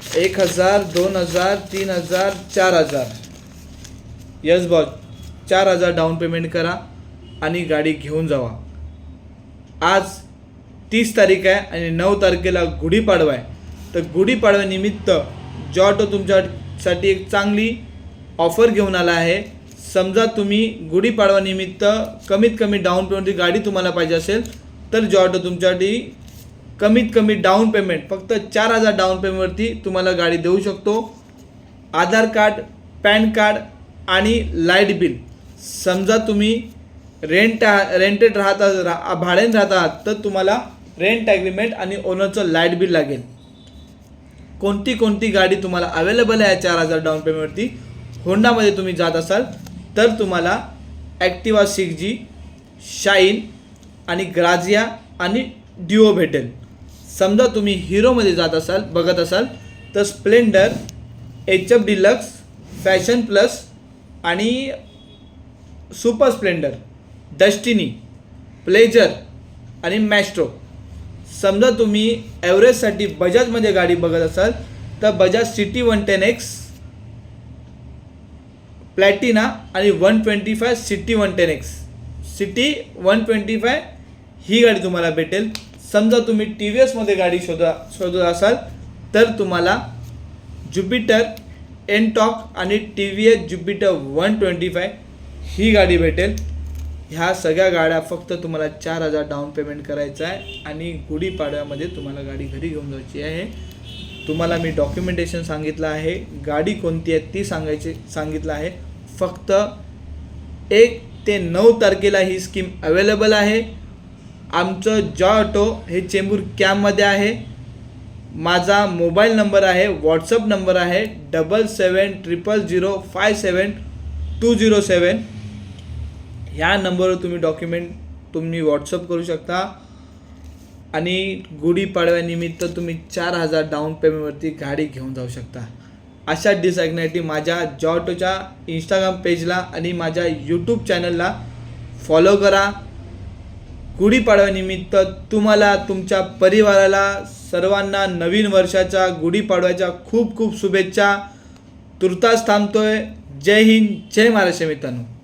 एक हजार दोन हजार तीन हजार चार हजार. यस बॉ चार हजार डाऊन पेमेंट करा आणि गाडी घेऊन जावा. आज तीस तारीख आहे आणि नऊ तारखेला गुढीपाडवा आहे. तर गुढीपाडव्यानिमित्त जॉटो तुमच्यासाठी एक चांगली ऑफर घेऊन आला आहे. समजा तुम्ही गुढीपाडवानिमित्त कमीत कमी डाऊन पेमेंटची गाडी तुम्हाला पाहिजे असेल तर जॉटो तुमच्यासाठी कमीत कमी डाऊन पेमेंट फक्त चार हजार डाऊन पेमेंटवरती तुम्हाला गाडी देऊ शकतो. आधार कार्ड पॅन कार्ड आणि लाइट बिल. समजा तुम्ही रेंट रेंटेड राहता रा भाड्याने राहत आहात तर तुम्हाला रेंट ॲग्रीमेंट आणि ओनरचं लाइट बिल लागेल. कोणती कोणती गाडी तुम्हाला अवेलेबल आहे चार हजार डाऊन पेमेंटवरती होंडामध्ये तुम्ही जात असाल तर तुम्हाला ॲक्टिवा सिक्स जी शाईन आणि ग्राझिया आणि डिओ भेटेल. समजा तुम्ही हिरोमध्ये जात असाल बघत असाल तर Splendor H F Deluxe Fashion Plus आणि सुपर स्प्लेंडर डस्टिनी प्लेजर आणि मॅस्ट्रो समजा तुम्ही ॲव्हरेजसाठी बजाजमध्ये गाडी बघत असाल तर Bajaj CT one ten X Platina आणि one twenty five CT one ten X CT one twenty five ही गाडी तुम्हाला भेटेल. समजा तुम्ही टी व्ही एसमध्ये गाडी शोधा शोधत असाल तर तुम्हाला ज्युपिटर एनटॉक आणि T V S Jupiter one twenty five ही गाडी भेटेल. ह्या सगळ्या गाड्या फक्त तुम्हाला चार हजार डाऊन पेमेंट करायचं आहे आणि गुढीपाडव्यामध्ये तुम्हाला गाडी घरी घेऊन जायची आहे. तुम्हाला मी डॉक्युमेंटेशन सांगितलं आहे. गाडी कोणती आहे ती सांगायची सांगितलं आहे. फक्त एक ते नऊ तारखेला ही स्कीम अवेलेबल आहे. आमचं जॉ ऑटो हे चेंबूर कॅम्पमध्ये आहे. माझा मोबाईल नंबर आहे व्हॉट्सअप नंबर आहे double seven triple zero five seven two zero seven ह्या नंबरवर तुम्ही डॉक्युमेंट तुम्ही व्हॉट्सअप करू शकता. आणि गुढीपाडव्यानिमित्त तुम्ही चार हजार डाऊन पेमेंटवरती गाडी घेऊन जाऊ शकता. अशा डिसॲग्नायटी माझ्या जॉटोच्या इंस्टाग्राम पेजला आणि माझ्या यूट्यूब चॅनलला फॉलो करा. गुढीपाडव्यानिमित्त तुम्हाला तुमच्या परिवाराला सर्वांना नवीन वर्षाच्या गुढीपाडव्याच्या खूप खूप शुभेच्छा. तुर्तास थांबतोय. जय हिंद. जय महाराष्ट्र मित्रांनो.